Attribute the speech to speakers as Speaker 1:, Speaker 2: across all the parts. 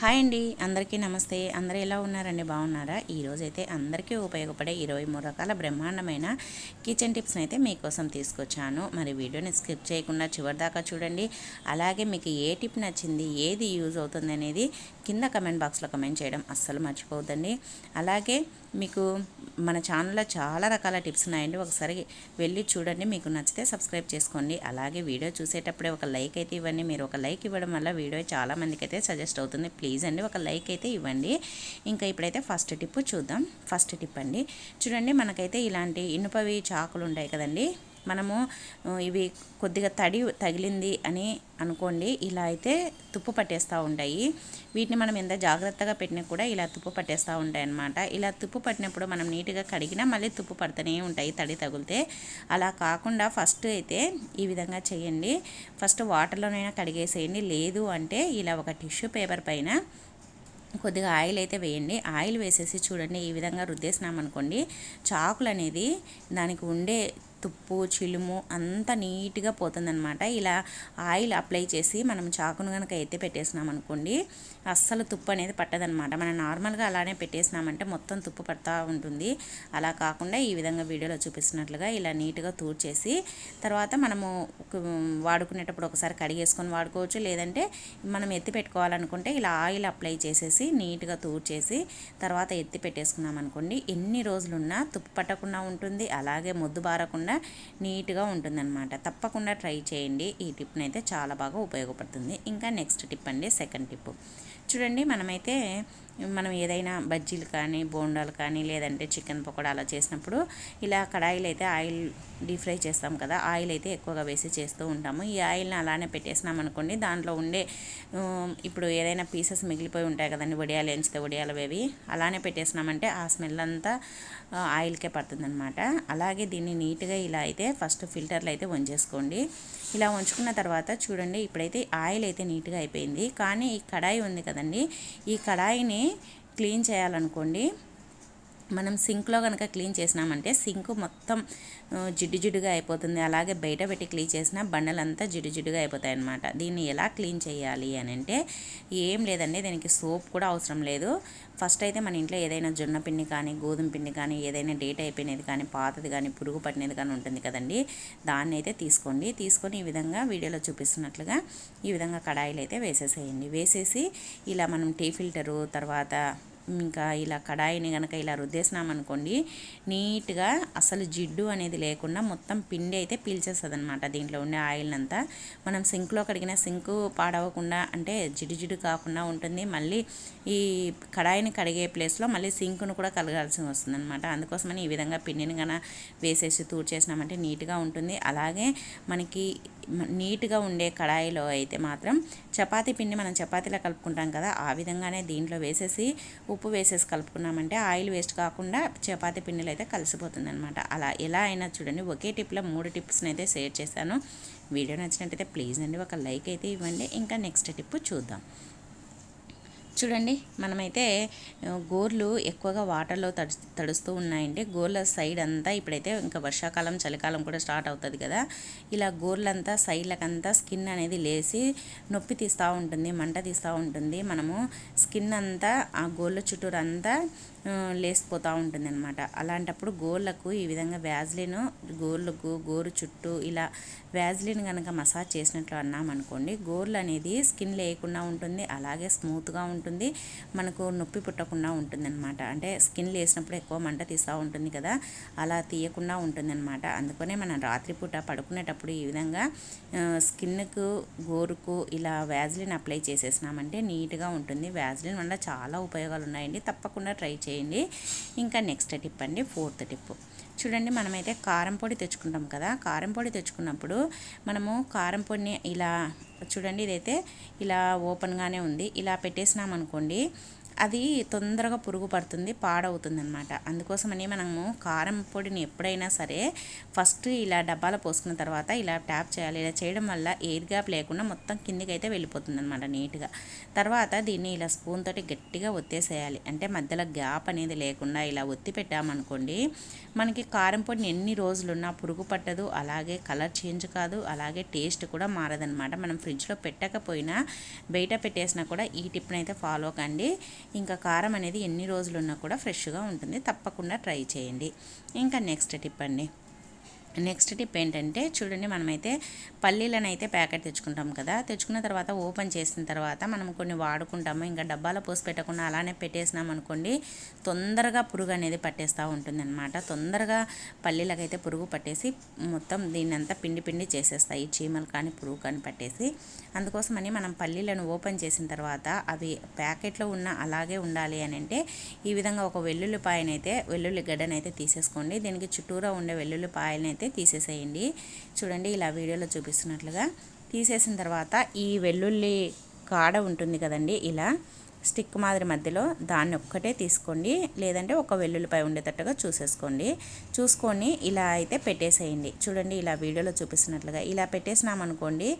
Speaker 1: Hi అండి అందరికీ నమస్తే. అందరూ ఎలా ఉన్నారండి? బాగున్నారా? ఈరోజైతే అయితే అందరికీ ఉపయోగపడే ఇరవై మూడు రకాల బ్రహ్మాండమైన కిచెన్ టిప్స్ని అయితే మీకోసం తీసుకొచ్చాను. మరి వీడియోని స్కిప్ చేయకుండా చివరిదాకా చూడండి. అలాగే మీకు ఏ టిప్ నచ్చింది ఏది యూజ్ అవుతుంది అనేది కింద కమెంట్ బాక్స్లో కమెంట్ చేయడం అస్సలు మర్చిపోవద్దండి. అలాగే మీకు మన ఛానల్లో చాలా రకాల టిప్స్ ఉన్నాయండి. ఒకసారి వెళ్ళి చూడండి. మీకు నచ్చితే సబ్స్క్రైబ్ చేసుకోండి. అలాగే వీడియో చూసేటప్పుడే ఒక లైక్ అయితే ఇవ్వండి. మీరు ఒక లైక్ ఇవ్వడం వల్ల వీడియో చాలామందికి అయితే సజెస్ట్ అవుతుంది. ప్లీజ్ అండి ఒక లైక్ అయితే ఇవ్వండి. ఇంకా ఇప్పుడైతే ఫస్ట్ టిప్ చూద్దాం. ఫస్ట్ టిప్ అండి. చూడండి మనకైతే ఇలాంటి ఇనుపవి చాకులు ఉంటాయి కదండి. మనము ఇవి కొద్దిగా తడి తగిలింది అని అనుకోండి ఇలా అయితే తుప్పు పట్టేస్తూ ఉంటాయి. వీటిని మనం ఎంత జాగ్రత్తగా పెట్టినా కూడా ఇలా తుప్పు పట్టేస్తూ ఉంటాయి అన్నమాట ఇలా తుప్పు పట్టినప్పుడు మనం నీట్గా కడిగినా మళ్ళీ తుప్పు పడుతూనే ఉంటాయి తడి తగిలితే. అలా కాకుండా ఫస్ట్ అయితే ఈ విధంగా చేయండి. ఫస్ట్ వాటర్లోనైనా కడిగేసేయండి. లేదు అంటే ఇలా ఒక టిష్యూ పేపర్ పైన కొద్దిగా ఆయిల్ అయితే వేయండి. ఆయిల్ వేసేసి చూడండి ఈ విధంగా రుద్దేసినామనుకోండి చాకులు అనేది దానికి ఉండే తుప్పు చిలుము అంతా నీట్గా పోతుందనమాట ఇలా ఆయిల్ అప్లై చేసి మనం చాకును కనుక అయితే పెట్టేసినాం అనుకోండి అస్సలు తుప్పు అనేది పట్టదనమాట మనం నార్మల్గా అలానే పెట్టేసినామంటే మొత్తం తుప్పు పడతా ఉంటుంది. అలా కాకుండా ఈ విధంగా వీడియోలో చూపిస్తున్నట్లుగా ఇలా నీట్గా తూడ్చేసి తర్వాత మనము వాడుకునేటప్పుడు ఒకసారి కడిగేసుకొని వాడుకోవచ్చు. లేదంటే మనం ఎత్తి పెట్టుకోవాలనుకుంటే ఇలా ఆయిల్ అప్లై చేసేసి నీట్గా తూడ్చేసి తర్వాత ఎత్తి పెట్టేసుకున్నాం అనుకోండి ఎన్ని రోజులున్నా తుప్పు పట్టకుండా ఉంటుంది. అలాగే మొద్దు బారకుండా నీట్గా ఉంటుందన్నమాట. తప్పకుండా ట్రై చేయండి. ఈ టిప్ని అయితే చాలా బాగా ఉపయోగపడుతుంది. ఇంకా నెక్స్ట్ టిప్ అండి సెకండ్ టిప్. చూడండి మనమైతే మనం ఏదైనా బజ్జీలు కానీ బోండాలు కానీ లేదంటే చికెన్ పకోడా అలా చేసినప్పుడు ఇలా కడాయిలు అయితే ఆయిల్ డీప్ ఫ్రై చేస్తాం కదా ఆయిల్ అయితే ఎక్కువగా వేసి చేస్తూ ఉంటాము. ఈ ఆయిల్ని అలానే పెట్టేసినాం అనుకోండి దాంట్లో ఉండే ఇప్పుడు ఏదైనా పీసెస్ మిగిలిపోయి ఉంటాయి కదండి వడియాలు ఎంచితే వడియాలు వేవి అలానే పెట్టేసినామంటే ఆ స్మెల్ అంతా ఆయిల్కే పడుతుందనమాట అలాగే దీన్ని నీట్గా ఇలా అయితే ఫస్ట్ ఫిల్టర్లు అయితే వంచేసుకోండి. ఇలా వంచుకున్న తర్వాత చూడండి ఇప్పుడైతే ఆయిల్ అయితే నీట్గా అయిపోయింది. కానీ ఈ కడాయి ఉంది కదండి ఈ కడాయిని క్లీన్ చేయాలనుకోండి. మనం సింక్లో కనుక క్లీన్ చేసినామంటే సింక్ మొత్తం జిడ్డు జిడ్డుగా అయిపోతుంది. అలాగే బయట పెట్టి క్లీన్ చేసిన బండలంతా జిడ్డు జిడ్డుగా అయిపోతాయి అనమాట దీన్ని ఎలా క్లీన్ చేయాలి అని అంటే ఏం లేదండి దీనికి సోప్ కూడా అవసరం లేదు. ఫస్ట్ అయితే మన ఇంట్లో ఏదైనా జొన్న పిండి కానీ గోధుమ పిండి కానీ ఏదైనా డేట్ అయిపోయినది కానీ పాతది కానీ పురుగు పట్టినది కానీ ఉంటుంది కదండి. దాన్ని అయితే తీసుకోండి. తీసుకొని ఈ విధంగా వీడియోలో చూపిస్తున్నట్లుగా ఈ విధంగా కడాయిలు అయితే వేసేసేయండి. వేసేసి ఇలా మనం టీ ఫిల్టరు తర్వాత ఇంకా ఇలా కడాయిని కనుక ఇలా రుద్దేసినామనుకోండి నీట్గా అసలు జిడ్డు అనేది లేకుండా మొత్తం పిండి అయితే పీల్చేస్తుంది అనమాట దీంట్లో ఉండే ఆయిల్ అంతా మనం సింక్లో కడిగిన సింకు పాడవకుండా అంటే జిడ్డు జిడ్డు కాకుండా ఉంటుంది. మళ్ళీ ఈ కడాయిని కడిగే ప్లేస్లో మళ్ళీ సింకును కూడా కలగాల్సి వస్తుందన్నమాట. అందుకోసమని ఈ విధంగా పిండిని కన వేసేసి తూర్చేసినామంటే నీట్గా ఉంటుంది. అలాగే మనకి నీట్గా ఉండే కడాయిలో అయితే మాత్రం చపాతీ పిండి మనం చపాతీలో కలుపుకుంటాం కదా ఆ విధంగానే దీంట్లో వేసేసి ఉప్పు వేసేసి కలుపుకున్నామంటే ఆయిల్ వేస్ట్ కాకుండా చపాతీ పిండిలో అయితే కలిసిపోతుంది అనమాట అలా ఎలా అయినా చూడండి ఒకే టిప్లో మూడు టిప్స్ని అయితే షేర్ చేశాను. వీడియో నచ్చినట్టయితే ప్లీజ్ అండి ఒక లైక్ అయితే ఇవ్వండి. ఇంకా నెక్స్ట్ టిప్ చూద్దాం. చూడండి మనమైతే గోర్లు ఎక్కువగా వాటర్లో తడు తడుస్తూ ఉన్నాయండి. గోర్ల సైడ్ అంతా ఇప్పుడైతే ఇంకా వర్షాకాలం చలికాలం కూడా స్టార్ట్ అవుతుంది కదా. ఇలా గోర్లంతా సైడ్లకంతా స్కిన్ అనేది లేసి నొప్పి తీస్తూ ఉంటుంది మంట తీస్తూ ఉంటుంది. మనము స్కిన్ అంతా ఆ గోర్ల చుట్టూరంతా లేసిపోతూ ఉంటుంది అనమాట అలాంటప్పుడు గోళ్ళకు ఈ విధంగా వ్యాజ్లిన్ గోర్లకు గోరు చుట్టూ ఇలా వ్యాజ్లిన్ కనుక మసాజ్ చేసినట్లు అన్నామనుకోండి గోర్లు అనేది స్కిన్ లేకుండా ఉంటుంది అలాగే స్మూత్గా ఉంటుంది మనకు నొప్పి పుట్టకుండా ఉంటుంది అనమాట అంటే స్కిన్ లేసినప్పుడు ఎక్కువ మంట తీస్తూ ఉంటుంది కదా అలా తీయకుండా ఉంటుంది అనమాట అందుకనే మనం రాత్రిపూట పడుకునేటప్పుడు ఈ విధంగా స్కిన్కు గోరుకు ఇలా వ్యాజ్లిన్ అప్లై చేసేసినామంటే నీట్గా ఉంటుంది. వ్యాజ్లిన్ వల్ల చాలా ఉపయోగాలు ఉన్నాయండి తప్పకుండా ట్రై చేయండి. చేయండి. ఇంకా నెక్స్ట్ టిప్ అండి ఫోర్త్ టిప్ చూడండి మనమైతే కారం పొడి తెచ్చుకుంటాం కదా. కారం పొడి తెచ్చుకున్నప్పుడు మనము కారం పొడిని ఇలా చూడండి ఇదైతే ఇలా ఓపెన్గానే ఉంది. ఇలా పెట్టేసినాం అనుకోండి అది తొందరగా పురుగు పడుతుంది పాడవుతుంది అనమాట అందుకోసమని మనము కారం పొడిని ఎప్పుడైనా సరే ఫస్ట్ ఇలా డబ్బాలో పోసుకున్న తర్వాత ఇలా ట్యాప్ చేయాలి. ఇలా చేయడం వల్ల ఎయిర్ గ్యాప్ లేకుండా మొత్తం కిందికి అయితే వెళ్ళిపోతుంది అనమాట నీట్గా. తర్వాత దీన్ని ఇలా స్పూన్ తోటి గట్టిగా ఒత్తేసేయాలి. అంటే మధ్యలో గ్యాప్ అనేది లేకుండా ఇలా ఒత్తి పెట్టామనుకోండి మనకి కారం పొడిని ఎన్ని రోజులున్నా పురుగు పట్టదు అలాగే కలర్ చేంజ్ కాదు అలాగే టేస్ట్ కూడా మారదనమాట మనం ఫ్రిడ్జ్లో పెట్టకపోయినా బయట పెట్టేసినా కూడా ఈ టిప్ని అయితే ఫాలో కండి. ఇంకా కారం అనేది ఎన్ని రోజులున్నా కూడా ఫ్రెష్గా ఉంటుంది. తప్పకుండా ట్రై చేయండి. ఇంకా నెక్స్ట్ టిప్ అండి. నెక్స్ట్ టిప్ ఏంటంటే చూడండి మనమైతే పల్లీలను అయితే ప్యాకెట్ తెచ్చుకుంటాం కదా. తెచ్చుకున్న తర్వాత ఓపెన్ చేసిన తర్వాత మనం కొన్ని వాడుకుంటాము. ఇంకా డబ్బాలో పోసి పెట్టకుండా అలానే పెట్టేసినాం అనుకోండి తొందరగా పురుగు అనేది పట్టేస్తూ ఉంటుంది అనమాట తొందరగా పల్లీలకైతే పురుగు పట్టేసి మొత్తం దీన్ని అంతా పిండి పిండి చేసేస్తాయి. చీమలు కానీ పురుగు కానీ పట్టేసి అందుకోసమని మనం పల్లీలను ఓపెన్ చేసిన తర్వాత అవి ప్యాకెట్లో ఉన్న అలాగే ఉండాలి అని అంటే ఈ విధంగా ఒక వెల్లుల్లిపాయనైతే వెల్లుల్లి గడ్డనైతే తీసేసుకోండి. దీనికి చుట్టూరా ఉండే వెల్లుల్లిపాయలనైతే తీసేసేయండి. చూడండి ఇలా వీడియోలో చూపిస్తున్నట్లుగా. తీసేసిన తర్వాత ఈ వెల్లుల్లి కాడ ఉంటుంది కదండి ఇలా స్టిక్ మాదిరి మధ్యలో దాన్ని ఒక్కటే తీసుకోండి. లేదంటే ఒక వెల్లుల్లిపై ఉండేటట్టుగా చూసేసుకోండి. చూసుకొని ఇలా అయితే పెట్టేసేయండి. చూడండి ఇలా వీడియోలో చూపిస్తున్నట్లుగా ఇలా పెట్టేసినామనుకోండి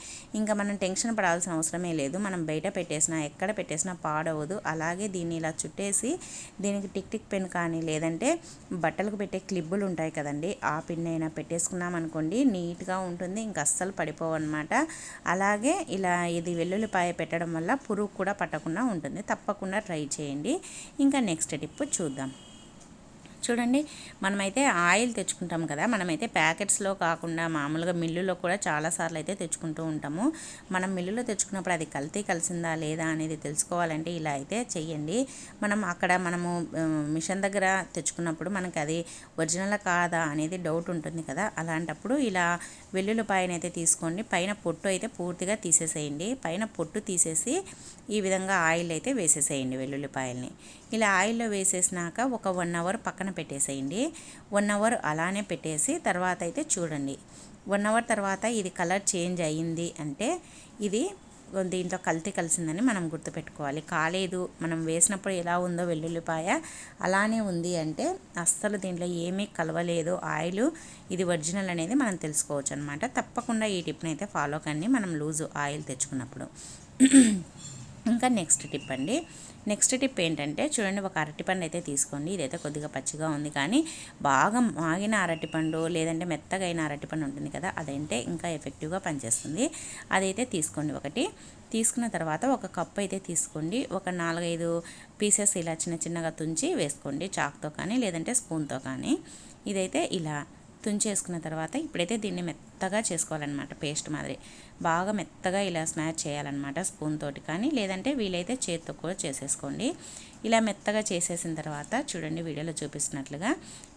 Speaker 1: ఇంకా మనం టెన్షన్ పడాల్సిన అవసరమే లేదు. మనం బయట పెట్టేసినా ఎక్కడ పెట్టేసినా పాడవదు. అలాగే దీన్ని ఇలా చుట్టేసి దీనికి టిక్ టిక్ పెన్ కానీ లేదంటే బట్టలకు పెట్టే క్లిబ్బులు ఉంటాయి కదండి ఆ పిన్ అయినా పెట్టేసుకున్నాం అనుకోండి నీట్గా ఉంటుంది. ఇంకా అస్సలు పడిపోవన్నమాట. అలాగే ఇలా ఇది వెల్లుల్లిపాయ పెట్టడం వల్ల పురుగు కూడా పట్టకుండా ఉంటుంది. తప్పకుండా ట్రై చేయండి. ఇంకా నెక్స్ట్ టిప్ చూద్దాం. చూడండి మనమైతే ఆయిల్ తెచ్చుకుంటాం కదా మనమైతే ప్యాకెట్స్లో కాకుండా మామూలుగా మిల్లులో కూడా చాలాసార్లు అయితే తెచ్చుకుంటూ ఉంటాము. మనం మిల్లులో తెచ్చుకున్నప్పుడు అది కల్తీ కలిసిందా లేదా అనేది తెలుసుకోవాలంటే ఇలా అయితే చెయ్యండి. మనం అక్కడ మనము మిషన్ దగ్గర తెచ్చుకున్నప్పుడు మనకి అది ఒరిజినల్ కాదా అనేది డౌట్ ఉంటుంది కదా అలాంటప్పుడు ఇలా వెల్లుల్లిపాయను అయితే తీసుకోండి. పైన పొట్టు అయితే పూర్తిగా తీసేసేయండి. పైన పొట్టు తీసేసి ఈ విధంగా ఆయిల్ అయితే వేసేసేయండి వెల్లుల్లిపాయల్ని. ఇలా ఆయిల్లో వేసేసినాక ఒక వన్ అవర్ పక్కన పెట్టేసేయండి. వన్ అవర్ అలానే పెట్టేసి తర్వాత అయితే చూడండి. వన్ అవర్ తర్వాత ఇది కలర్ చేంజ్ అయ్యింది అంటే ఇది దీంట్లో కల్తీ కలిసిందని మనం గుర్తుపెట్టుకోవాలి. కాలేదు మనం వేసినప్పుడు ఎలా ఉందో వెల్లుల్లిపాయ అలానే ఉంది అంటే అస్సలు దీంట్లో ఏమీ కలవలేదు. ఆయిల్ ఇది ఒరిజినల్ అనేది మనం తెలుసుకోవచ్చు అనమాట తప్పకుండా ఈ టిప్ని అయితే ఫాలో కండి. మనం లూజు ఆయిల్ తెచ్చుకున్నప్పుడు. ఇంకా నెక్స్ట్ టిప్ అండి. నెక్స్ట్ టిప్ ఏంటంటే చూడండి ఒక అరటిపండు అయితే తీసుకోండి. ఇదైతే కొద్దిగా పచ్చిగా ఉంది కానీ బాగా మాగిన అరటిపండు లేదంటే మెత్తగా అయిన అరటిపండు ఉంటుంది కదా అదంటే ఇంకా ఎఫెక్టివ్గా పనిచేస్తుంది. అదైతే తీసుకోండి ఒకటి. తీసుకున్న తర్వాత ఒక కప్పు అయితే తీసుకోండి. ఒక నాలుగైదు పీసెస్ ఇలా చిన్న చిన్నగా తుంచి వేసుకోండి చాక్తో కానీ లేదంటే స్పూన్తో కానీ. ఇదైతే ఇలా తుంచేసుకున్న తర్వాత ఇప్పుడైతే దీన్ని మెత్త మెత్తగా చేసుకోవాలన్నమాట పేస్ట్ మాదిరి. బాగా మెత్తగా ఇలా స్మాచ్ చేయాలన్నమాట స్పూన్ తోటి కానీ లేదంటే వీలైతే చేతితో కూడా చేసేసుకోండి. ఇలా మెత్తగా చేసేసిన తర్వాత చూడండి వీడియోలో చూపిస్తున్నట్లుగా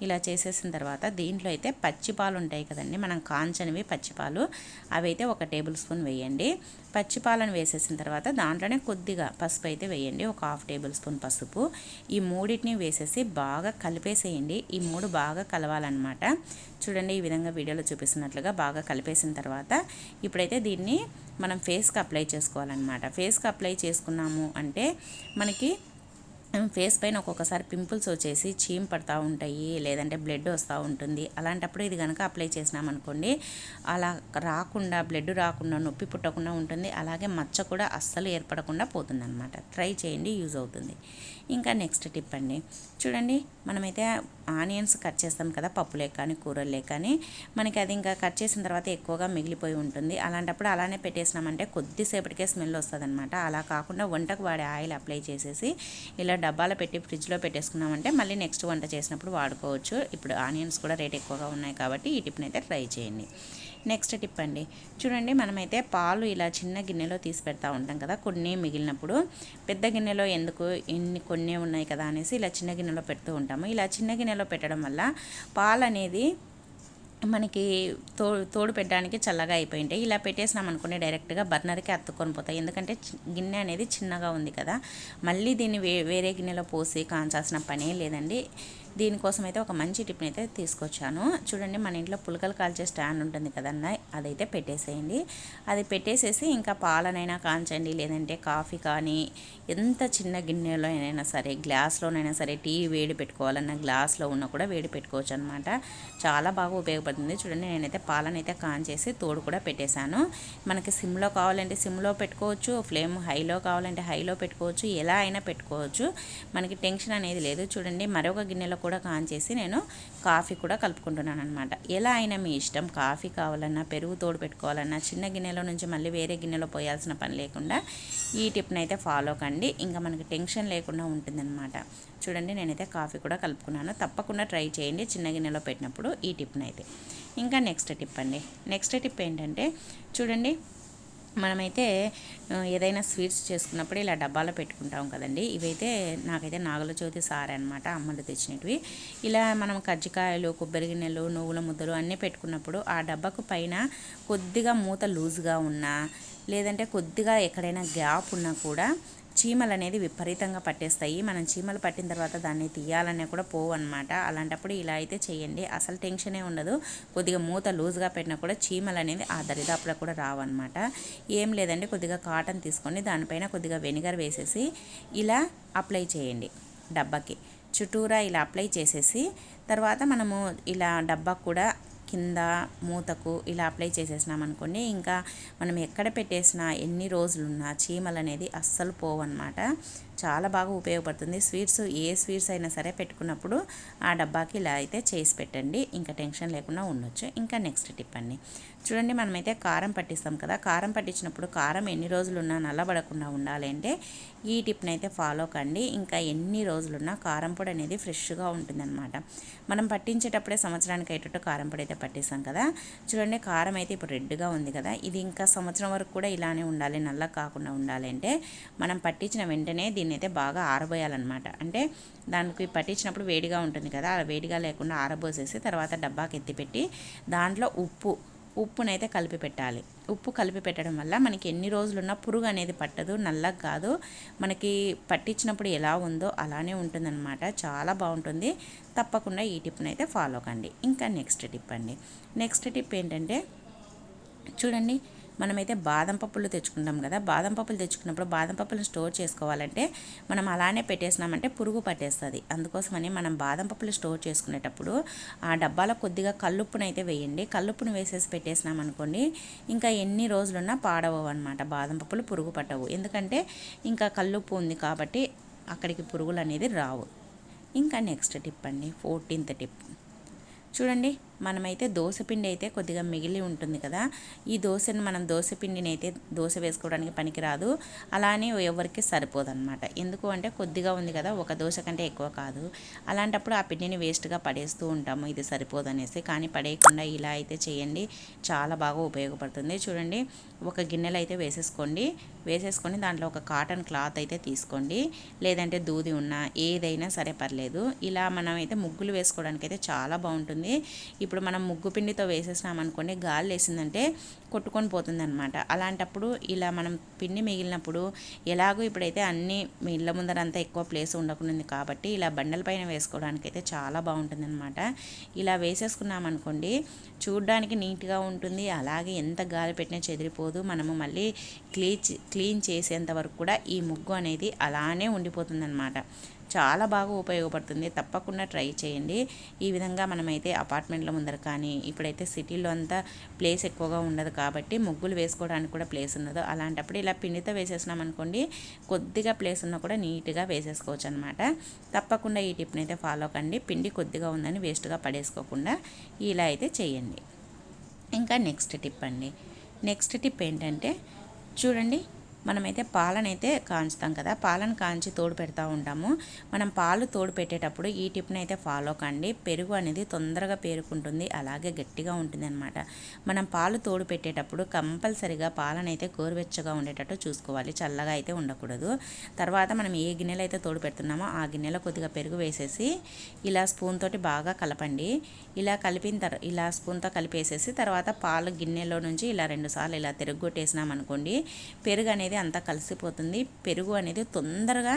Speaker 1: ఇలా చేసేసిన తర్వాత దీంట్లో అయితే పచ్చిపాలు ఉంటాయి కదండి మనం కాంచనివి పచ్చిపాలు అవి అయితే ఒక టేబుల్ స్పూన్ వేయండి. పచ్చిపాలను వేసేసిన తర్వాత దాంట్లోనే కొద్దిగా పసుపు అయితే వేయండి ఒక హాఫ్ టేబుల్ స్పూన్ పసుపు. ఈ మూడింటిని వేసేసి బాగా కలిపేసేయండి. ఈ మూడు బాగా కలవాలన్నమాట. చూడండి ఈ విధంగా వీడియోలో చూపిస్తున్నట్లుగా బాగా బాగా కలిపేసిన తర్వాత ఇప్పుడైతే దీన్ని మనం ఫేస్కి అప్లై చేసుకోవాలన్నమాట. ఫేస్కి అప్లై చేసుకున్నాము అంటే మనకి ఫేస్ పైన ఒక్కొక్కసారి పింపుల్స్ వచ్చేసి చీమ్ పడతా ఉంటాయి లేదంటే బ్లడ్ వస్తూ ఉంటుంది. అలాంటప్పుడు ఇది కనుక అప్లై చేసినామనుకోండి అలా రాకుండా బ్లడ్ రాకుండా నొప్పి పుట్టకుండా ఉంటుంది. అలాగే మచ్చ కూడా అస్సలు ఏర్పడకుండా పోతుంది అనమాట ట్రై చేయండి యూజ్ అవుతుంది. ఇంకా నెక్స్ట్ టిప్ అండి. చూడండి మనమైతే ఆనియన్స్ కట్ చేస్తాం కదా పప్పులే కానీ కూరలే కానీ మనకి అది ఇంకా కట్ చేసిన తర్వాత ఎక్కువగా మిగిలిపోయి ఉంటుంది. అలాంటప్పుడు అలానే పెట్టేసినామంటే కొద్దిసేపటికే స్మెల్ వస్తుంది అనమాట అలా కాకుండా వంటకు వాడే ఆయిల్ అప్లై చేసేసి ఇలా డబ్బాలో పెట్టి ఫ్రిడ్జ్లో పెట్టేసుకున్నామంటే మళ్ళీ నెక్స్ట్ వంట చేసినప్పుడు వాడుకోవచ్చు. ఇప్పుడు ఆనియన్స్ కూడా రేట్ ఎక్కువగా ఉన్నాయి కాబట్టి ఈ టిప్ని అయితే ట్రై చేయండి. నెక్స్ట్ టిప్ అండి. చూడండి మనమైతే పాలు ఇలా చిన్న గిన్నెలో తీసి పెడతా ఉంటాం కదా కొన్ని మిగిలినప్పుడు. పెద్ద గిన్నెలో ఎందుకు ఇన్ని కొన్ని ఉన్నాయి కదా అనేసి ఇలా చిన్న గిన్నెలో పెడుతూ ఉంటాము. ఇలా చిన్న గిన్నెలో పెట్టడం వల్ల పాలు అనేది మనకి తో తోడు పెట్టడానికి చల్లగా అయిపోయి ఉంటాయి ఇలా పెట్టేసినాం అనుకుని డైరెక్ట్గా బర్నర్కి అత్తుకొని పోతాయి. ఎందుకంటే గిన్నె అనేది చిన్నగా ఉంది కదా. మళ్ళీ దీన్ని వే వేరే గిన్నెలో పోసి కాంచాల్సిన పనే లేదండి. దీనికోసం అయితే ఒక మంచి టిఫిన్ అయితే తీసుకొచ్చాను. చూడండి మన ఇంట్లో పులకలు కాల్చే స్టాండ్ ఉంటుంది కదన్న అదైతే పెట్టేసేయండి. అది పెట్టేసేసి ఇంకా పాలనైనా కాంచండి లేదంటే కాఫీ కానీ ఎంత చిన్న గిన్నెలో అయినా సరే గ్లాస్లోనైనా సరే టీ వేడి పెట్టుకోవాలన్న గ్లాస్లో ఉన్న కూడా వేడి పెట్టుకోవచ్చు అనమాట చాలా బాగా ఉపయోగపడుతుంది. చూడండి నేనైతే పాలనైతే కాంచేసి తోడు కూడా పెట్టేశాను. మనకి సిమ్లో కావాలంటే సిమ్లో పెట్టుకోవచ్చు ఫ్లేమ్ హైలో కావాలంటే హైలో పెట్టుకోవచ్చు ఎలా అయినా పెట్టుకోవచ్చు. మనకి టెన్షన్ అనేది లేదు. చూడండి మరొక గిన్నెలో కూడా కాంచేసి నేను కాఫీ కూడా కలుపుకుంటున్నాను అనమాట ఎలా అయినా మీ ఇష్టం. కాఫీ కావాలన్నా పెరుగు తోడు పెట్టుకోవాలన్నా చిన్న గిన్నెలో నుంచి మళ్ళీ వేరే గిన్నెలో పోయాల్సిన పని లేకుండా ఈ టిప్ని అయితే ఫాలో కండి. ఇంకా మనకి టెన్షన్ లేకుండా ఉంటుందన్నమాట. చూడండి నేనైతే కాఫీ కూడా కలుపుకున్నాను. తప్పకుండా ట్రై చేయండి చిన్న గిన్నెలో పెట్టినప్పుడు ఈ టిప్ని అయితే. ఇంకా నెక్స్ట్ టిప్ అండి. నెక్స్ట్ టిప్ ఏంటంటే చూడండి మనమైతే ఏదైనా స్వీట్స్ చేసుకున్నప్పుడు ఇలా డబ్బాలో పెట్టుకుంటాం కదండి. ఇవైతే నాకైతే నాగల చవితి సారే అనమాట అమ్మలు తెచ్చినవి ఇలా మనం కజ్జికాయలు కొబ్బరి గిన్నెలు నువ్వుల ముద్దలు అన్నీ పెట్టుకున్నప్పుడు ఆ డబ్బాకు పైన కొద్దిగా మూత లూజ్గా ఉన్నా లేదంటే కొద్దిగా ఎక్కడైనా గ్యాప్ ఉన్నా కూడా చీమలు అనేది విపరీతంగా పట్టేస్తాయి. మనం చీమలు పట్టిన తర్వాత దాన్ని తీయాలనే కూడా పోవు అనమాట అలాంటప్పుడు ఇలా అయితే చేయండి. అసలు టెన్షనే ఉండదు. కొద్దిగా మూత లూజ్గా పెట్టినా కూడా చీమలు అనేది ఆ దరిదాపులో కూడా రావన్నమాట. ఏం లేదండి. కొద్దిగా కాటన్ తీసుకొని దానిపైన కొద్దిగా వెనిగర్ వేసేసి ఇలా అప్లై చేయండి డబ్బాకి. చుట్టూరా ఇలా అప్లై చేసేసి తర్వాత మనము ఇలా డబ్బాకు కూడా కింద మూతకు ఇలా అప్లై చేసేసినాం అనుకోండి ఇంకా మనం ఎక్కడ పెట్టేసినా ఎన్ని రోజులున్నా చీమలు అనేది అస్సలు పోవన్నమాట. చాలా బాగా ఉపయోగపడుతుంది. స్వీట్స్ ఏ స్వీట్స్ అయినా సరే పెట్టుకున్నప్పుడు ఆ డబ్బాకి ఇలా అయితే చేసి పెట్టండి. ఇంకా టెన్షన్ లేకుండా ఉండొచ్చు. ఇంకా నెక్స్ట్ టిప్ అండి. చూడండి మనమైతే కారం పట్టిస్తాం కదా. కారం పట్టించినప్పుడు కారం ఎన్ని రోజులున్నా నల్లబడకుండా ఉండాలి అంటే ఈ టిప్ని అయితే ఫాలో కండి. ఇంకా ఎన్ని రోజులున్నా కారం పొడి అనేది ఫ్రెష్గా ఉంటుందన్నమాట. మనం పట్టించేటప్పుడే సంవత్సరానికి అయ్యేటట్టు కారం పొడి అయితే పట్టిస్తాం కదా. చూడండి కారం అయితే ఇప్పుడు రెడ్గా ఉంది కదా. ఇది ఇంకా సంవత్సరం వరకు కూడా ఇలానే ఉండాలి. నల్ల కాకుండా ఉండాలి అంటే మనం పట్టించిన వెంటనే దీన్ని దీన్ని అయితే బాగా ఆరబోయాలన్నమాట. అంటే దానికి పట్టించినప్పుడు వేడిగా ఉంటుంది కదా అలా వేడిగా లేకుండా ఆరబోసేసి తర్వాత డబ్బాకి ఎత్తిపెట్టి దాంట్లో ఉప్పు ఉప్పునైతే కలిపి పెట్టాలి. ఉప్పు కలిపి పెట్టడం వల్ల మనకి ఎన్ని రోజులున్నా పురుగు అనేది పట్టదు నల్లగా కాదు. మనకి పట్టించినప్పుడు ఎలా ఉందో అలానే ఉంటుందన్నమాట. చాలా బాగుంటుంది. తప్పకుండా ఈ టిప్ని అయితే ఫాలో కండి. ఇంకా నెక్స్ట్ టిప్ అండి. నెక్స్ట్ టిప్ ఏంటంటే చూడండి మనమైతే బాదం పప్పులు తెచ్చుకుంటాం కదా బాదం పప్పులు తెచ్చుకున్నప్పుడు బాదం పప్పులను స్టోర్ చేసుకోవాలంటే మనం అలానే పెట్టేసినామంటే పురుగు పట్టేస్తుంది. అందుకోసమని మనం బాదం పప్పులు స్టోర్ చేసుకునేటప్పుడు ఆ డబ్బాలో కొద్దిగా కల్లుప్పునైతే వేయండి. కల్లుప్పును వేసేసి పెట్టేసినాం అనుకోండి ఇంకా ఎన్ని రోజులున్నా పాడవు అనమాట బాదం పప్పులు పురుగు పట్టవు. ఎందుకంటే ఇంకా కల్లుప్పు ఉంది కాబట్టి అక్కడికి పురుగులు అనేది రావు. ఇంకా నెక్స్ట్ టిప్ అండి ఫోర్టీన్త్ టిప్. చూడండి మనమైతే పిండి అయితే కొద్దిగా మిగిలి ఉంటుంది కదా. ఈ దోశను మనం దోశపిండిని అయితే దోశ వేసుకోవడానికి పనికిరాదు. అలానే ఎవరికి సరిపోదన్నమాట. ఎందుకు అంటే కొద్దిగా ఉంది కదా ఒక దోశ కంటే ఎక్కువ కాదు. అలాంటప్పుడు ఆ పిండిని వేస్ట్గా పడేస్తూ ఉంటాము ఇది సరిపోదనేసి. కానీ పడేయకుండా ఇలా అయితే చేయండి చాలా బాగా ఉపయోగపడుతుంది. చూడండి ఒక గిన్నెలు అయితే వేసేసుకోండి. వేసేసుకొని దాంట్లో ఒక కాటన్ క్లాత్ అయితే తీసుకోండి. లేదంటే దూది ఉన్నా ఏదైనా సరే పర్లేదు. ఇలా మనం అయితే ముగ్గులు వేసుకోవడానికి అయితే చాలా బాగుంటుంది. ఇప్పుడు మనం ముగ్గు పిండితో వేసేసామనుకోండి గాలి వేసిందంటే కొట్టుకొని పోతుంది అనమాట అలాంటప్పుడు ఇలా మనం పిండి మిగిలినప్పుడు ఎలాగో ఇప్పుడైతే అన్ని ఇళ్ళ ముందరంతా ఎక్కువ ప్లేస్ ఉండకుండా కాబట్టి ఇలా బండల పైన వేసుకోవడానికి అయితే చాలా బాగుంటుంది అనమాట ఇలా వేసేసుకున్నామనుకోండి చూడడానికి నీట్గా ఉంటుంది. అలాగే ఎంత గాలి పెట్టినా చెదిరిపోదు. మనము మళ్ళీ క్లీచ్ క్లీన్ చేసేంత వరకు కూడా ఈ ముగ్గు అనేది అలానే ఉండిపోతుంది అనమాట చాలా బాగా ఉపయోగపడుతుంది. తప్పకుండా ట్రై చేయండి. ఈ విధంగా మనమైతే అపార్ట్మెంట్ల ముందర కానీ ఇప్పుడైతే సిటీలో అంతా ప్లేస్ ఎక్కువగా ఉండదు కాబట్టి ముగ్గులు వేసుకోవడానికి కూడా ప్లేస్ ఉండదు. అలాంటప్పుడు ఇలా పిండితో వేసేసినాం అనుకోండి కొద్దిగా ప్లేస్ ఉన్నా కూడా నీట్గా వేసేసుకోవచ్చు అనమాట తప్పకుండా ఈ టిప్ని అయితే ఫాలో కండి. పిండి కొద్దిగా ఉందని వేస్ట్గా పడేసుకోకుండా ఇలా అయితే చేయండి. ఇంకా నెక్స్ట్ టిప్ అండి. నెక్స్ట్ టిప్ ఏంటంటే చూడండి మనమైతే పాలనైతే కాంచుతాం కదా. పాలను కాంచి తోడు పెడతా ఉంటాము. మనం పాలు తోడు పెట్టేటప్పుడు ఈ టిప్ని అయితే ఫాలో కండి. పెరుగు అనేది తొందరగా పేరుకుంటుంది. అలాగే గట్టిగా ఉంటుంది అనమాట మనం పాలు తోడు పెట్టేటప్పుడు కంపల్సరిగా పాలనైతే గోరువెచ్చగా ఉండేటట్టు చూసుకోవాలి. చల్లగా అయితే ఉండకూడదు. తర్వాత మనం ఏ గిన్నెలో అయితే తోడు పెడుతున్నామో ఆ గిన్నెలో కొద్దిగా పెరుగు వేసేసి ఇలా స్పూన్ తోటి బాగా కలపండి. ఇలా కలిపిన తర్వాత ఇలా స్పూన్తో కలిపేసేసి తర్వాత పాలు గిన్నెలో నుంచి ఇలా రెండుసార్లు ఇలా తిరగొట్టేసినాం అనుకోండి పెరుగు అనేది అనేది అంతా కలిసిపోతుంది. పెరుగు అనేది తొందరగా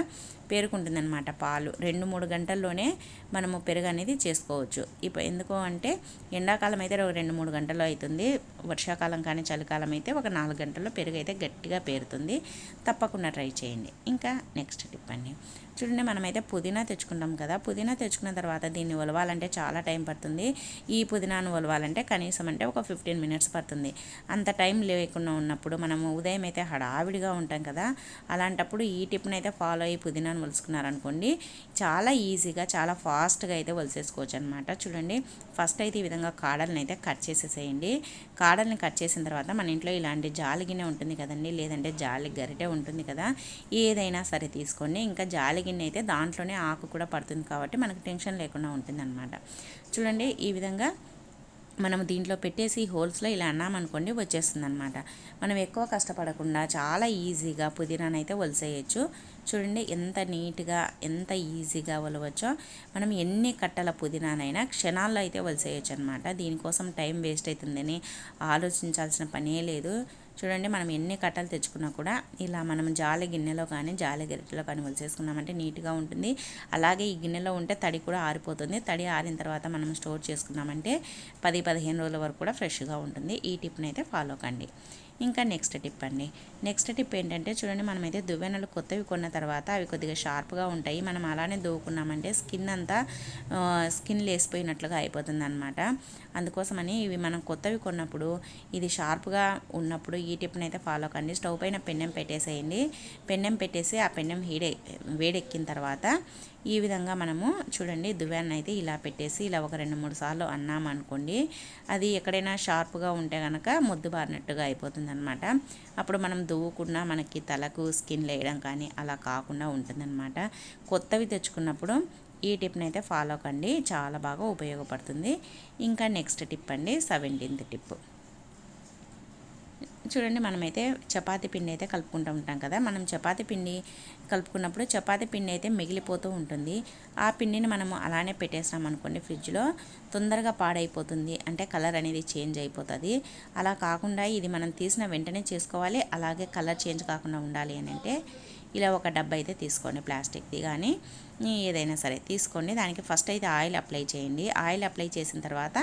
Speaker 1: పేరుకుంటుంది అనమాట పాలు. రెండు మూడు గంటల్లోనే మనము పెరుగు అనేది చేసుకోవచ్చు. ఇప్పుడు ఎందుకు అంటే ఎండాకాలం అయితే ఒక రెండు మూడు గంటల్లో అవుతుంది వర్షాకాలం కానీ చలికాలం అయితే ఒక నాలుగు గంటల్లో పెరుగు అయితే గట్టిగా పేరుతుంది. తప్పకుండా ట్రై చేయండి. ఇంకా నెక్స్ట్ టిప్ అండి. చూడండి మనమైతే పుదీనా తెచ్చుకుంటాం కదా. పుదీనా తెచ్చుకున్న తర్వాత దీన్ని ఒలవాలంటే చాలా టైం పడుతుంది. ఈ పుదీనాను ఒలవాలంటే కనీసం అంటే ఒక ఫిఫ్టీన్ మినిట్స్ పడుతుంది. అంత టైం లేకుండా ఉన్నప్పుడు మనము ఉదయం అయితే హడావిడిగా ఉంటాం కదా. అలాంటప్పుడు ఈ టిప్ని అయితే ఫాలో అయ్యి పుదీనా పుదీనాను ఒలుసుకున్నారనుకోండి చాలా ఈజీగా చాలా ఫాస్ట్గా అయితే ఒలిసేసుకోవచ్చు అనమాట చూడండి ఫస్ట్ అయితే ఈ విధంగా కాడల్ని అయితే కట్ చేసేసేయండి. కాడల్ని కట్ చేసిన తర్వాత మన ఇంట్లో ఇలాంటి జాలిగిన్నె ఉంటుంది కదండి లేదంటే జాలి గరిటె ఉంటుంది కదా ఏదైనా సరే తీసుకోండి. ఇంకా జాలి గిన్నె అయితే దాంట్లోనే ఆకు కూడా పడుతుంది కాబట్టి మనకు టెన్షన్ లేకుండా ఉంటుంది చూడండి ఈ విధంగా మనం దీంట్లో పెట్టేసి హోల్స్లో ఇలా అన్నామనుకోండి వచ్చేస్తుంది అనమాట మనం ఎక్కువ కష్టపడకుండా చాలా ఈజీగా పుదీనానైతే వలిసేయచ్చు చూడండి ఎంత నీట్గా ఎంత ఈజీగా వలవచ్చో మనం ఎన్ని కట్టల పుదీనానైనా క్షణాల్లో అయితే వలిసేయచ్చు అనమాట దీనికోసం టైం వేస్ట్ అవుతుందని ఆలోచించాల్సిన పనే లేదు. చూడండి మనం ఎన్ని కట్టలు తెచ్చుకున్నా కూడా ఇలా మనం జాలి గిన్నెలో కానీ జాలి గరిటెలో కానీ వలిసేసుకున్నామంటే నీట్గా ఉంటుంది. అలాగే ఈ గిన్నెలో ఉంటే తడి కూడా ఆరిపోతుంది. తడి ఆరిన తర్వాత మనం స్టోర్ చేసుకున్నామంటే పది పదిహేను రోజుల వరకు కూడా ఫ్రెష్గా ఉంటుంది. ఈ టిప్ని అయితే ఫాలో కండి. ఇంకా నెక్స్ట్ టిప్ అండి. నెక్స్ట్ టిప్ ఏంటంటే చూడండి మనమైతే దువ్వెనలు కొత్తవి కొన్న తర్వాత అవి కొద్దిగా షార్ప్గా ఉంటాయి. మనం అలానే దువ్వుకున్నామంటే స్కిన్ అంతా స్కిన్ లేసిపోయినట్లుగా అయిపోతుంది అనమాట అందుకోసమని ఇవి మనం కొత్తవి కొన్నప్పుడు ఇది షార్ప్గా ఉన్నప్పుడు ఈ టిప్ని అయితే ఫాలో కండి. స్టవ్ పైన పెన్నెం పెట్టేసేయండి. పెన్నెం పెట్టేసి ఆ పెన్నెం హీడే వేడెక్కిన తర్వాత ఈ విధంగా మనము చూడండి దువ్యాన్ని అయితే ఇలా పెట్టేసి ఇలా ఒక రెండు మూడు సార్లు అన్నామనుకోండి అది ఎక్కడైనా షార్ప్గా ఉంటే కనుక ముద్దు బారినట్టుగా అయిపోతుంది అనమాట అప్పుడు మనం దువ్వుకున్నా మనకి తలకు స్కిన్ లేయడం కానీ అలా కాకుండా ఉంటుందన్నమాట. కొత్తవి తెచ్చుకున్నప్పుడు ఈ టిప్ని అయితే ఫాలో కండి చాలా బాగా ఉపయోగపడుతుంది. ఇంకా నెక్స్ట్ టిప్ అండి సెవెంటీన్త్ టిప్. చూడండి మనమైతే చపాతీ పిండి అయితే కలుపుకుంటూ ఉంటాం కదా. మనం చపాతీ పిండి కలుపుకున్నప్పుడు చపాతీ పిండి అయితే మిగిలిపోతూ ఉంటుంది. ఆ పిండిని మనము అలానే పెట్టేసాం అనుకోండి ఫ్రిడ్జ్లో. తొందరగా పాడైపోతుంది. అంటే కలర్ అనేది చేంజ్ అయిపోతుంది. అలా కాకుండా ఇది మనం తీసిన వెంటనే చేసుకోవాలి. అలాగే కలర్ చేంజ్ కాకుండా ఉండాలి అని అంటే ఇలా ఒక డబ్బా అయితే తీసుకోండి ప్లాస్టిక్ది కానీ ఏదైనా సరే తీసుకోండి. దానికి ఫస్ట్ అయితే ఆయిల్ అప్లై చేయండి. ఆయిల్ అప్లై చేసిన తర్వాత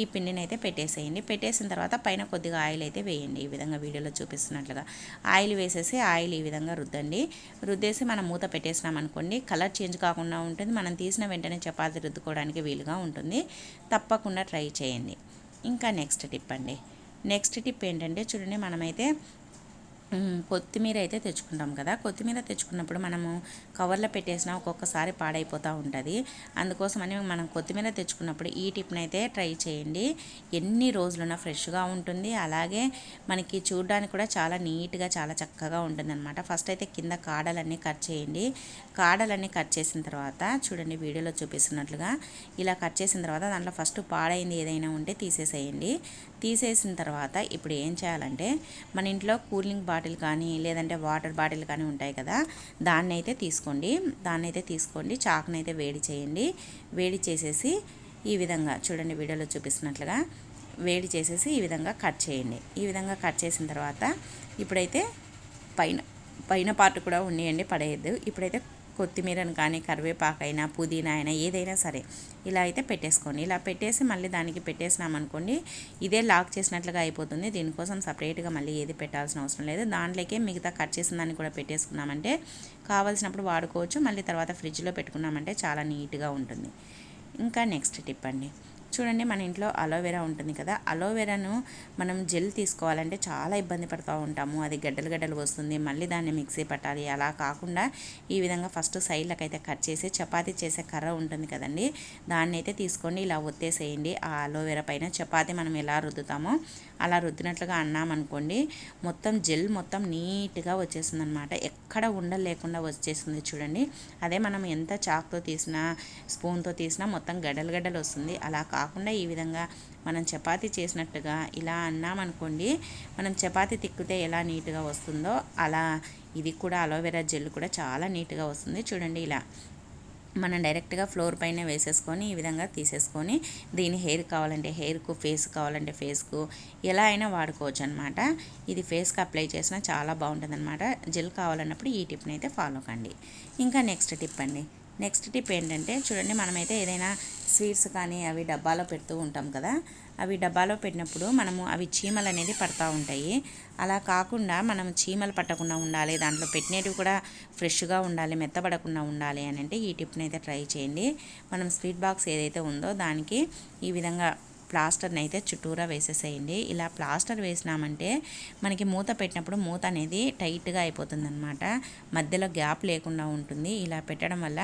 Speaker 1: ఈ పిండిని అయితే పెట్టేసేయండి. పెట్టేసిన తర్వాత పైన కొద్దిగా ఆయిల్ అయితే వేయండి. ఈ విధంగా వీడియోలో చూపిస్తున్నట్లుగా ఆయిల్ వేసేసి ఆయిల్ ఈ విధంగా రుద్దండి. రుద్దేసి మనం మూత పెట్టేసినాం అనుకోండి కలర్ చేంజ్ కాకుండా ఉంటుంది. మనం తీసిన వెంటనే చపాతి రుద్దుకోవడానికి వీలుగా ఉంటుంది. తప్పకుండా ట్రై చేయండి. ఇంకా నెక్స్ట్ టిప్ అండి. నెక్స్ట్ టిప్ ఏంటంటే చూడండి మనమైతే కొత్తిమీర అయితే తెచ్చుకుంటాం కదా. కొత్తిమీర తెచ్చుకున్నప్పుడు మనము కవర్లో పెట్టేసినా ఒక్కొక్కసారి పాడైపోతూ ఉంటుంది. అందుకోసమని మనం కొత్తిమీర తెచ్చుకున్నప్పుడు ఈ టిప్ని అయితే ట్రై చేయండి. ఎన్ని రోజులున్నా ఫ్రెష్గా ఉంటుంది. అలాగే మనకి చూడడానికి కూడా చాలా నీట్గా చాలా చక్కగా ఉంటుందనమాట ఫస్ట్ అయితే కింద కాడలన్నీ కట్ చేయండి. కాడలన్నీ కట్ చేసిన తర్వాత చూడండి వీడియోలో చూపిస్తున్నట్లుగా ఇలా కట్ చేసిన తర్వాత దాంట్లో ఫస్ట్ పాడైంది ఏదైనా ఉంటే తీసేసేయండి. తీసేసిన తర్వాత ఇప్పుడు ఏం చేయాలంటే మన ఇంట్లో కూలింగ్ బాటిల్ కానీ లేదంటే వాటర్ బాటిల్ కానీ ఉంటాయి కదా దాన్ని అయితే తీసుకోండి. దాన్ని అయితే తీసుకోండి. చాకుని అయితే వేడి చేయండి. వేడి చేసేసి ఈ విధంగా చూడండి వీడియోలో చూపిస్తున్నట్లుగా వేడి చేసేసి ఈ విధంగా కట్ చేయండి. ఈ విధంగా కట్ చేసిన తర్వాత ఇప్పుడైతే పైన పైన పార్ట్ కూడా ఉండేయండి పడేయద్దు. ఇప్పుడైతే కొత్తిమీరను కానీ కరివేపాకైనా పుదీనా అయినా ఏదైనా సరే ఇలా అయితే పెట్టేసుకోండి. ఇలా పెట్టేసి మళ్ళీ దానికి పెట్టేసినామనుకోండి ఇదే లాక్ చేసినట్లుగా అయిపోతుంది. దీనికోసం సపరేట్గా మళ్ళీ ఏది పెట్టాల్సిన అవసరం లేదు. దాంట్లోకే మిగతా కట్ చేసిన దాన్ని కూడా పెట్టేసుకున్నామంటే కావాల్సినప్పుడు వాడుకోవచ్చు. మళ్ళీ తర్వాత ఫ్రిడ్జ్లో పెట్టుకున్నామంటే చాలా నీట్గా ఉంటుంది. ఇంకా నెక్స్ట్ టిప్ అండి. చూడండి మన ఇంట్లో అలోవెరా ఉంటుంది కదా అలోవెరాను మనం జెల్ తీసుకోవాలంటే చాలా ఇబ్బంది పడుతూ ఉంటాము. అది గడ్డలు గడ్డలు వస్తుంది మళ్ళీ దాన్ని మిక్సీ పట్టాలి. అలా కాకుండా ఈ విధంగా ఫస్ట్ సైడ్లకు అయితే కట్ చేసి చపాతీ చేసే కర్ర ఉంటుంది కదండి దాన్ని అయితే తీసుకోండి ఇలా ఒత్తేసేయండి. ఆ అలోవెరా పైన చపాతీ మనం ఎలా రుద్దుతామో అలా రుద్దినట్లుగా అన్నామనుకోండి మొత్తం జెల్ మొత్తం నీట్గా వచ్చేసింది అనమాట ఎక్కడ ఉండలేకుండా వచ్చేసింది చూడండి. అదే మనం ఎంత చాక్తో తీసినా స్పూన్తో తీసినా మొత్తం గడ్డలు గడ్డలు వస్తుంది. అలా కాకుండా ఈ విధంగా మనం చపాతి చేసినట్టుగా ఇలా అన్నామనుకోండి మనం చపాతి తిక్కితే ఎలా నీట్గా వస్తుందో అలా ఇది కూడా అలోవెరా జెల్ కూడా చాలా నీట్గా వస్తుంది చూడండి ఇలా. మనం డైరెక్ట్గా ఫ్లోర్ పైన వేసేసుకొని ఈ విధంగా తీసేసుకొని దీని హెయిర్ కావాలంటే హెయిర్కు ఫేస్ కావాలంటే ఫేస్కు ఎలా అయినా వాడుకోవచ్చు అనమాట ఇది ఫేస్కి అప్లై చేసినా చాలా బాగుంటుంది అనమాట జెల్ కావాలన్నప్పుడు ఈ టిప్ని అయితే ఫాలో కండి. ఇంకా నెక్స్ట్ టిప్ అండి నెక్స్ట్ టిప్ ఏంటంటే చూడండి మనమైతే ఏదైనా స్వీట్స్ కానీ అవి డబ్బాలో పెడుతూ ఉంటాం కదా అవి డబ్బాలో పెట్టినప్పుడు మనము అవి చీమలు అనేది పడతా ఉంటాయి. అలా కాకుండా మనం చీమలు పట్టకుండా ఉండాలి దాంట్లో పెట్టినవి కూడా ఫ్రెష్గా ఉండాలి మెత్తబడకుండా ఉండాలి అని అంటే ఈ టిప్ని అయితే ట్రై చేయండి. మనం స్వీట్ బాక్స్ ఏదైతే ఉందో దానికి ఈ విధంగా ప్లాస్టర్ని అయితే చుట్టూరా వేసేసేయండి. ఇలా ప్లాస్టర్ వేసినామంటే మనకి మూత పెట్టినప్పుడు మూత అనేది టైట్గా అయిపోతుంది అనమాట మధ్యలో గ్యాప్ లేకుండా ఉంటుంది. ఇలా పెట్టడం వల్ల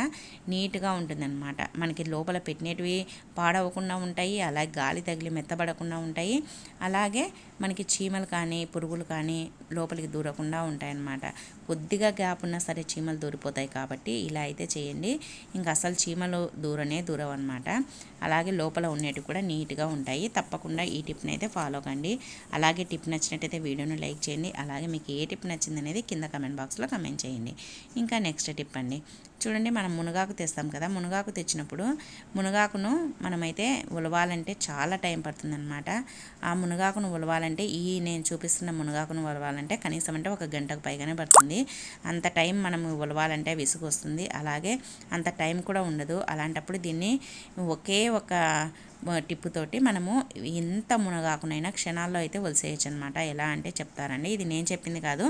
Speaker 1: నీట్గా ఉంటుందన్నమాట. మనకి లోపల పెట్టినవి పాడవకుండా ఉంటాయి. అలాగే గాలి తగిలి మెత్తబడకుండా ఉంటాయి. అలాగే మనకి చీమలు కానీ పురుగులు కానీ లోపలికి దూరకుండా ఉంటాయన్నమాట. కొద్దిగా గ్యాప్ ఉన్నా సరే చీమలు దూరిపోతాయి కాబట్టి ఇలా అయితే చేయండి. ఇంకా అసలు చీమలు దూరనే దూరం అనమాట అలాగే లోపల ఉండేవి కూడా నీట్గా ఉంటాయి. తప్పకుండా ఈ టిప్ని అయితే ఫాలో కండి. అలాగే టిప్ నచ్చినట్టయితే వీడియోను లైక్ చేయండి. అలాగే మీకు ఏ టిప్ నచ్చింది అనేది కింద కమెంట్ బాక్స్లో కమెంట్ చేయండి. ఇంకా నెక్స్ట్ టిప్ అండి. చూడండి మనం మునగాకు తెస్తాం కదా మునగాకు తెచ్చినప్పుడు మునగాకును మనమైతే ఉలవాలంటే చాలా టైం పడుతుందన్నమాట. ఆ మునగాకును ఉలవాలంటే ఈ నేను చూపిస్తున్న మునగాకును ఉలవాలంటే కనీసం అంటే ఒక గంటకు పైగానే పడుతుంది. అంత టైం మనం ఉలవాలంటే విసుగు వస్తుంది అలాగే అంత టైం కూడా ఉండదు. అలాంటప్పుడు దీన్ని ఒకే ఒక టిప్పుతోటి మనము ఎంత మునగాకునైనా క్షణాల్లో అయితే ఒలిసేయచ్చు అనమాట ఎలా అంటే చెప్తారండి. ఇది నేను చెప్పింది కాదు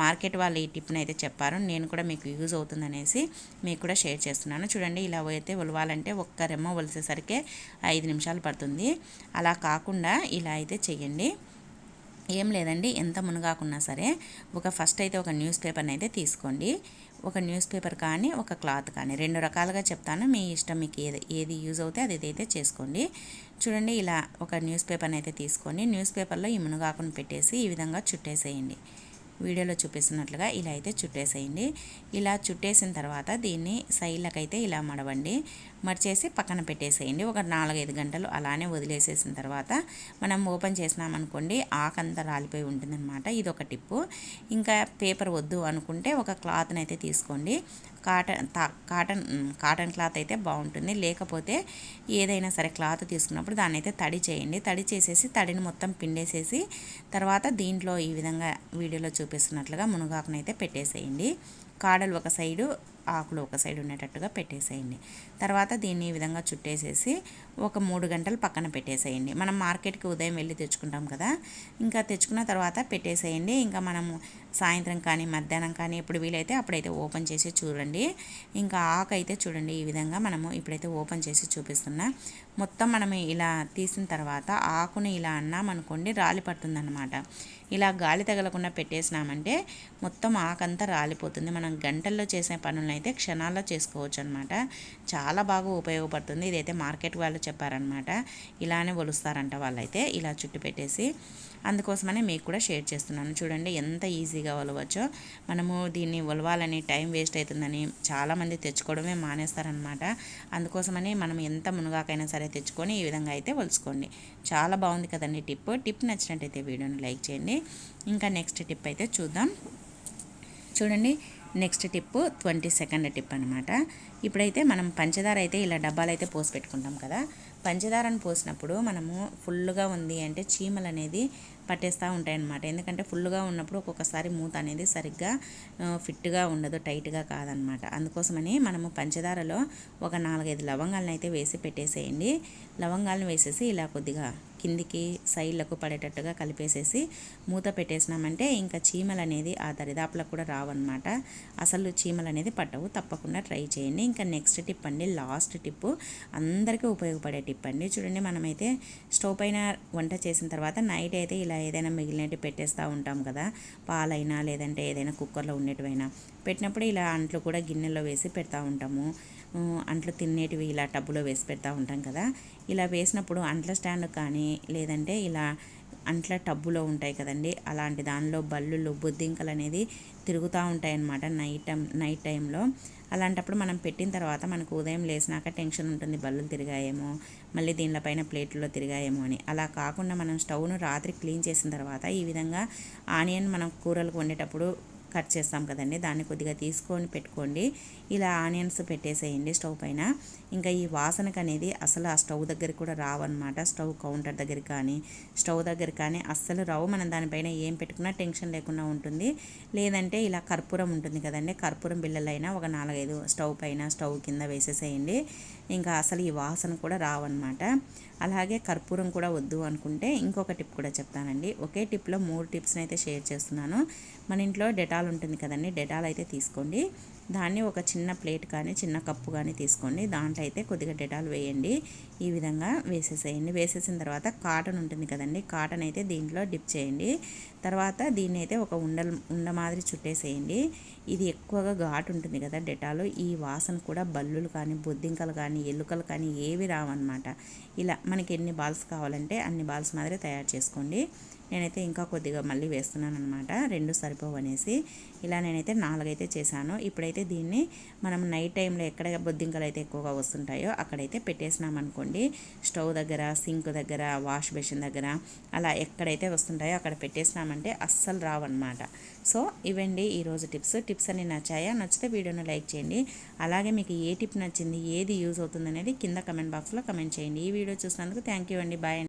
Speaker 1: మార్కెట్ వాళ్ళు ఈ టిప్ని అయితే చెప్పారు. నేను కూడా మీకు యూజ్ అవుతుందనేసి మీకు కూడా షేర్ చేస్తున్నాను. చూడండి ఇలా అయితే ఒలవాలంటే ఒక్క రెమ్మ ఒలిసేసరికి ఐదు నిమిషాలు పడుతుంది. అలా కాకుండా ఇలా అయితే చేయండి ఏం లేదండి ఎంత మునగాకున్నా సరే ఒక ఫస్ట్ అయితే ఒక న్యూస్ పేపర్ని అయితే తీసుకోండి. ఒక న్యూస్ పేపర్ కానీ ఒక క్లాత్ కానీ రెండు రకాలుగా చెప్తాను. మీ ఇష్టం మీకు ఏది ఏది యూజ్ అవుతే అది ఏదైతే చేసుకోండి. చూడండి ఇలా ఒక న్యూస్ పేపర్ని అయితే తీసుకొని న్యూస్ పేపర్లో ఈ మునగాకును పెట్టేసి ఈ విధంగా చుట్టేసేయండి. వీడియోలో చూపిస్తున్నట్లుగా ఇలా అయితే చుట్టేసేయండి. ఇలా చుట్టేసిన తర్వాత దీన్ని సైడ్లకైతే ఇలా మడవండి. మర్చేసి పక్కన పెట్టేసేయండి. ఒక నాలుగైదు గంటలు అలానే వదిలేసేసిన తర్వాత మనం ఓపెన్ చేసినామనుకోండి ఆకంతా రాలిపోయి ఉంటుందన్నమాట. ఇది ఒక టిప్పు. ఇంకా పేపర్ వద్దు అనుకుంటే ఒక క్లాత్ని అయితే తీసుకోండి. కాటన్ కాటన్ కాటన్ క్లాత్ అయితే బాగుంటుంది. లేకపోతే ఏదైనా సరే క్లాత్ తీసుకున్నప్పుడు దాన్ని అయితే తడి చేయండి. తడి చేసేసి తడిని మొత్తం పిండేసేసి తర్వాత దీంట్లో ఈ విధంగా వీడియోలో చూపిస్తున్నట్లుగా మునగాకునైతే పెట్టేసేయండి. కాడలు ఒక సైడు ఆకులు ఒక సైడ్ ఉండేటట్టుగా పెట్టేసేయండి. తర్వాత దీన్ని ఈ విధంగా చుట్టేసేసి ఒక మూడు గంటలు పక్కన పెట్టేసేయండి. మనం మార్కెట్కి ఉదయం వెళ్ళి తెచ్చుకుంటాం కదా ఇంకా తెచ్చుకున్న తర్వాత పెట్టేసేయండి. ఇంకా మనము సాయంత్రం కానీ మధ్యాహ్నం కానీ ఎప్పుడు వీలైతే అప్పుడైతే ఓపెన్ చేసి చూడండి. ఇంకా ఆకు అయితే చూడండి ఈ విధంగా మనము ఇప్పుడైతే ఓపెన్ చేసి చూపిస్తున్నా. మొత్తం మనం ఇలా తీసిన తర్వాత ఆకుని ఇలా అన్నామనుకోండి రాలి పడుతుందన్నమాట. ఇలా గాలి తగలకుండా పెట్టేసినామంటే మొత్తం ఆకంతా రాలిపోతుంది. మనం గంటల్లో చేసే పనులను అయితే క్షణాల్లో చేసుకోవచ్చు అనమాట చాలా చాలా బాగా ఉపయోగపడుతుంది. ఇదైతే మార్కెట్ వాళ్ళు చెప్పారనమాట ఇలానే ఒలుస్తారంట వాళ్ళైతే. ఇలా చుట్టు పెట్టేసి అందుకోసమనే మీకు కూడా షేర్ చేస్తున్నాను. చూడండి ఎంత ఈజీగా ఒలవచ్చో. మనము దీన్ని ఒలవాలని టైం వేస్ట్ అవుతుందని చాలామంది తెచ్చుకోవడమే మానేస్తారనమాట అందుకోసమని మనం ఎంత మునగాకైనా సరే తెచ్చుకొని ఈ విధంగా అయితే ఒలుచుకోండి చాలా బాగుంది కదండి టిప్. టిప్ నచ్చినట్టయితే వీడియోని లైక్ చేయండి. ఇంకా నెక్స్ట్ టిప్ అయితే చూద్దాం. చూడండి next tip twenty second tip అనమాట ఇప్పుడైతే మనం పంచదార అయితే ఇలా డబ్బాలు అయితే పోసి పెట్టుకుంటాం కదా. పంచదారను పోసినప్పుడు మనము ఫుల్గా ఉంది అంటే చీమలు అనేది పట్టేస్తూ ఉంటాయన్నమాట. ఎందుకంటే ఫుల్గా ఉన్నప్పుడు ఒక్కొక్కసారి మూత అనేది సరిగ్గా ఫిట్గా ఉండదు టైట్గా కాదనమాట అందుకోసమని మనము పంచదారలో ఒక నాలుగైదు లవంగాలను అయితే వేసి పెట్టేసేయండి. లవంగాలను వేసేసి ఇలా కొద్దిగా కిందికి సైడ్లకు పడేటట్టుగా కలిపేసేసి మూత పెట్టేసినామంటే ఇంకా చీమలు అనేది ఆ దరిదాపులకు కూడా రావన్నమాట. అసలు చీమలు అనేది పట్టవు తప్పకుండా ట్రై చేయండి. ఇంకా నెక్స్ట్ టిప్ అండి లాస్ట్ టిప్. అందరికీ ఉపయోగపడే టిప్ అండి. చూడండి మనమైతే స్టవ్ పైన వంట చేసిన తర్వాత నైట్ అయితే ఇలా ఏదైనా మిగిలినట్టు పెట్టేస్తూ ఉంటాం కదా. పాలైనా లేదంటే ఏదైనా కుక్కర్లో ఉండేటివైనా. పెట్టినప్పుడు ఇలా అంట్లు కూడా గిన్నెలో వేసి పెడతా ఉంటాము. అంట్లు తినేటివి ఇలా టబ్బులో వేసి పెడతా ఉంటాం కదా. ఇలా వేసినప్పుడు అంట్ల స్టాండ్ కానీ లేదంటే ఇలా అంట్ల టబ్బులో ఉంటాయి కదండి. అలాంటి దానిలో బల్లులు బొద్దింకలు అనేది తిరుగుతూ ఉంటాయి అన్నమాట నైట్ నైట్ టైంలో. అలాంటప్పుడు మనం పెట్టిన తర్వాత మనకు ఉదయం లేచినాక టెన్షన్ ఉంటుంది. బల్లులు తిరిగాయేమో మళ్ళీ దీనిపైన ప్లేట్లో తిరిగాయేమో అని. అలా కాకుండా మనం స్టవ్ను రాత్రి క్లీన్ చేసిన తర్వాత ఈ విధంగా ఆనియన్ మనం కూరలకు వండేటప్పుడు కట్ చేస్తాం కదండి. దాన్ని కొద్దిగా తీసుకొని పెట్టుకోండి. ఇలా ఆనియన్స్ పెట్టేసేయండి స్టవ్ పైన. ఇంకా ఈ వాసనకు అనేది అసలు ఆ స్టవ్ దగ్గర కూడా రావన్నమాట. స్టవ్ కౌంటర్ దగ్గర కానీ స్టవ్ దగ్గర కానీ అస్సలు రావు. మనం దానిపైన ఏం పెట్టుకున్నా టెన్షన్ లేకుండా ఉంటుంది. లేదంటే ఇలా కర్పూరం ఉంటుంది కదండి. కర్పూరం బిళ్ళలైనా ఒక నాలుగైదు స్టవ్ పైన స్టవ్ కింద వేసేసేయండి. ఇంకా అసలు ఈ వాసన కూడా రావన్నమాట. అలాగే కర్పూరం కూడా వద్దు అనుకుంటే ఇంకొక టిప్ కూడా చెప్తానండి. ఒకే టిప్లో మూడు టిప్స్ని అయితే షేర్ చేస్తున్నాను. మన ఇంట్లో డెటాల్ ఉంటుంది కదండి డెటాల్ అయితే తీసుకోండి. దాన్ని ఒక చిన్న ప్లేట్ కానీ చిన్న కప్పు కానీ తీసుకోండి. దాంట్లో అయితే కొద్దిగా డెటాల్ వేయండి. ఈ విధంగా వేసేసేయండి. వేసేసిన తర్వాత కాటన్ ఉంటుంది కదండి కాటన్ అయితే దీంట్లో డిప్ చేయండి. తర్వాత దీన్ని అయితే ఒక ఉండలు ఉండ మాదిరి చుట్టేసేయండి. ఇది ఎక్కువగా ఘాటు ఉంటుంది కదా డెటాలు. ఈ వాసన కూడా బల్లులు కానీ బొద్దింకలు కానీ ఎలుకలు కానీ ఏవి రావన్నమాట. ఇలా మనకి ఎన్ని బాల్స్ కావాలంటే అన్ని బాల్స్ మాదిరి తయారు చేసుకోండి. నేనైతే ఇంకా కొద్దిగా మళ్ళీ వేస్తున్నాను అనమాట రెండు సరిపోవు అనేసి. ఇలా నేనైతే నాలుగైతే చేశాను. ఇప్పుడైతే దీన్ని మనం నైట్ టైంలో ఎక్కడ బొద్దింకలు అయితే ఎక్కువగా వస్తుంటాయో అక్కడైతే పెట్టేసినాం అనుకోండి స్టవ్ దగ్గర సింక్ దగ్గర వాష్ బేసిన్ దగ్గర అలా ఎక్కడైతే వస్తుంటాయో అక్కడ పెట్టేసినామంటే అస్సలు రావన్నమాట. సో ఇవండి ఈరోజు టిప్స్. టిప్స్ అన్ని నచ్చాయా? నచ్చితే వీడియోను లైక్ చేయండి. అలాగే మీకు ఏ టిప్ నచ్చింది ఏది యూజ్ అవుతుంది అనేది కింద కమెంట్ బాక్స్లో కమెంట్ చేయండి. ఈ వీడియో చూసినందుకు థ్యాంక్ యూ అండి. బాయ్